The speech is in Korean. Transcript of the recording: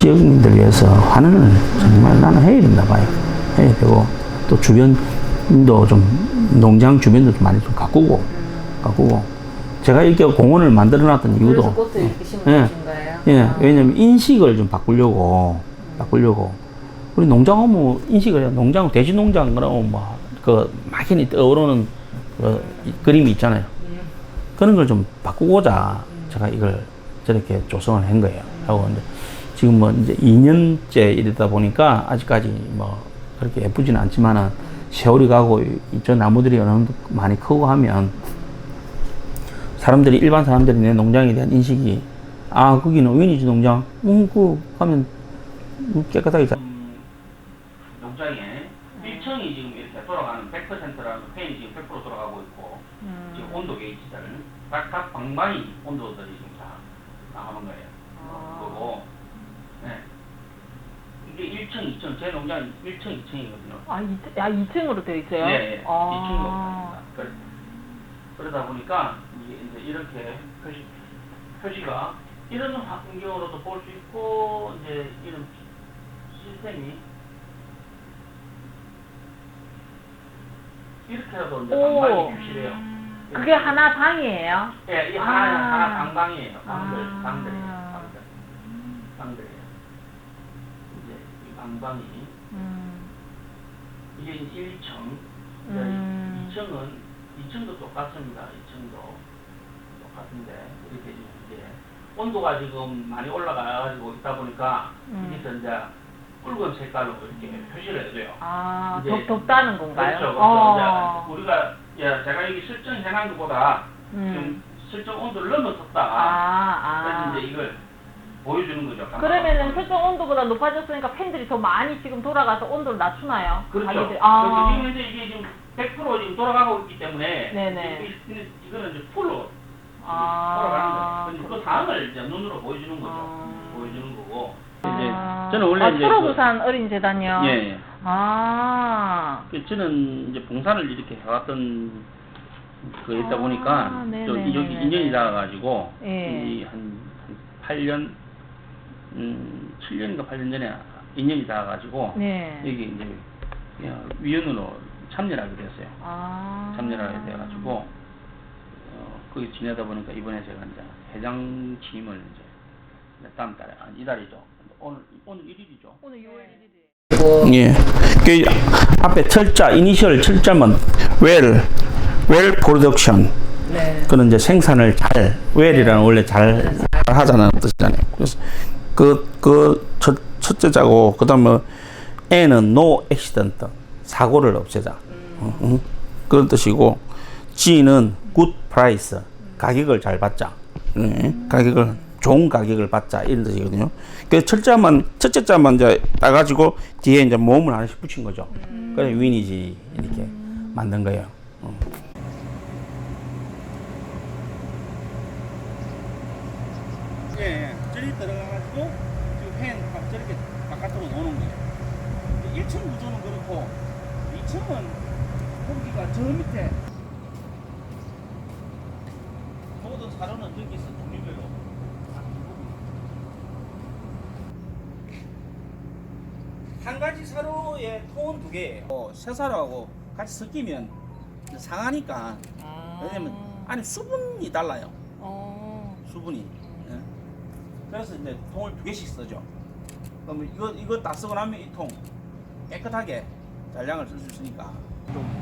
지역민들 위해서 환원을 정말 나는 해야 된다 봐요. 해야 되고 또 주변도 좀 농장 주변도 좀 많이 좀 가꾸고 가꾸고 제가 이렇게 공원을 만들어 놨던 이유도 예. 예 아. 왜냐면 인식을 좀 바꾸려고 바꾸려고 우리 농장 오면 인식을. 농장 돼지 농장 그러면 뭐그 막연히 떠오르는 그 이- 그림이 있잖아요. 그런 걸 좀 바꾸고자 제가 이걸 저렇게 조성을 한 거예요. 하고 이제 지금 뭐 이제 2년째 이러다 보니까 아직까지 뭐 그렇게 예쁘지는 않지만은 세월이 가고 이저 나무들이 어느 정도 많이 크고 하면 사람들이 일반 사람들이 내 농장에 대한 인식이 아 거기는 위니지 농장 음그 가면 깨끗하게 잘 농장에 1층이 지금 이렇게 돌아가는 100%라는 팬이 지금 100% 돌아가고 있고 음. 지금 온도 게이지들 각, 각 방방이 온도들이 지금 다 나가는 거예요. 아. 이게 1층, 2층 제 농장 1층, 2층이거든요. 아, 이, 아 2층으로 되어 있어요? 네, 네. 아. 2층 농장입니다. 그래, 그러다 보니까 이제 이렇게 표시, 표시가 이런 환경으로도 볼 수 있고 이제 이런 시스템이 이렇게라도 이제 오. 방방이 표시돼요. 그게 하나 방이에요? 예, 이 아. 하나 하나 방방이에요. 방들, 아. 방들이에요. 방들, 방들이에요. 이제 이 방방이 음. 이게 이제 1층, 음. 2층은 2층도 똑같습니다. 2층도 똑같은데 이렇게 지금 이제 온도가 지금 많이 올라가가지고 있다 보니까 음. 여기서 이제 붉은 색깔로 이렇게 표시를 해줘요. 아, 이제- 덥, 덥다는 건가요? 그렇죠. 그렇죠. 어. 이제 우리가 야, 제가 여기 설정해놓은 것보다 음. 좀 설정 온도를 넘어섰다. 아, 그래서 아. 이제 이걸 보여주는 거죠. 그러면은 설정 온도보다 높아졌으니까 팬들이 더 많이 지금 돌아가서 온도를 낮추나요? 그렇죠. 자기들이- 그래서 아. 지금 이제 이게 지금 100% 지금 돌아가고 있기 때문에 네네. 이- 이거는 이제 풀로 아. 돌아가는 거예요. 근데 그 상황을 이제 눈으로 보여주는 거죠. 아. 보여주는 거고. 아. 이제 저는 원래 아, 이제 초록우산 어린이재단이요? 그, 예, 예. 아. 그 저는 이제 봉사를 이렇게 해왔던 그 있다 아, 보니까 네네네네. 좀 여기 인연이 닿아가지고 예. 이 한, 한 8년 음 7년인가 8년 전에 인연이 닿아가지고 네. 여기 이제 그냥 위원으로 참여를 하게 됐어요. 아. 참여를 하게 돼가지고 어, 거기 지내다 보니까 이번에 제가 이제 회장 취임을 이제 다음 달에 아, 이달이죠. 오늘 오늘 1일이죠. 오늘 6월 1일이에요. 예. 그 앞에 철자 이니셜 철자만 well well production 네. 그런 이제 생산을 잘 well이라는 원래 잘, 잘 하자는 뜻이잖아요. 그래서 그 그 첫 첫째 자고 그 다음에 N은 no accident 사고를 없애자 어, 응? 그런 뜻이고 G는 good price 가격을 잘 받자 네, 가격을 좋은 가격을 받자 이런 뜻이거든요. 그래서 철자만 첫째 자만 이제 따가지고 뒤에 이제 모음을 하나씩 붙인 거죠. 그래 위니지 이렇게 만든 거예요. 어. 예, 저리 들어가 가지고 지금 팬 저렇게 바깥으로 노는 거예요. 1층 구조는 그렇고 2층은 공기가 저 밑에 모든 사료는 여기서 종류별로 한 가지 사료에 통은 두 개예요. 어, 새 사료하고 같이 섞이면 상하니까 아. 왜냐면 안에 수분이 달라요. 어. 수분이. 예. 그래서 이제 통을 두 개씩 쓰죠. 그러면 이거 이거 다 쓰고 나면 이 통 깨끗하게 잔량을 쓸 수 있으니까 좀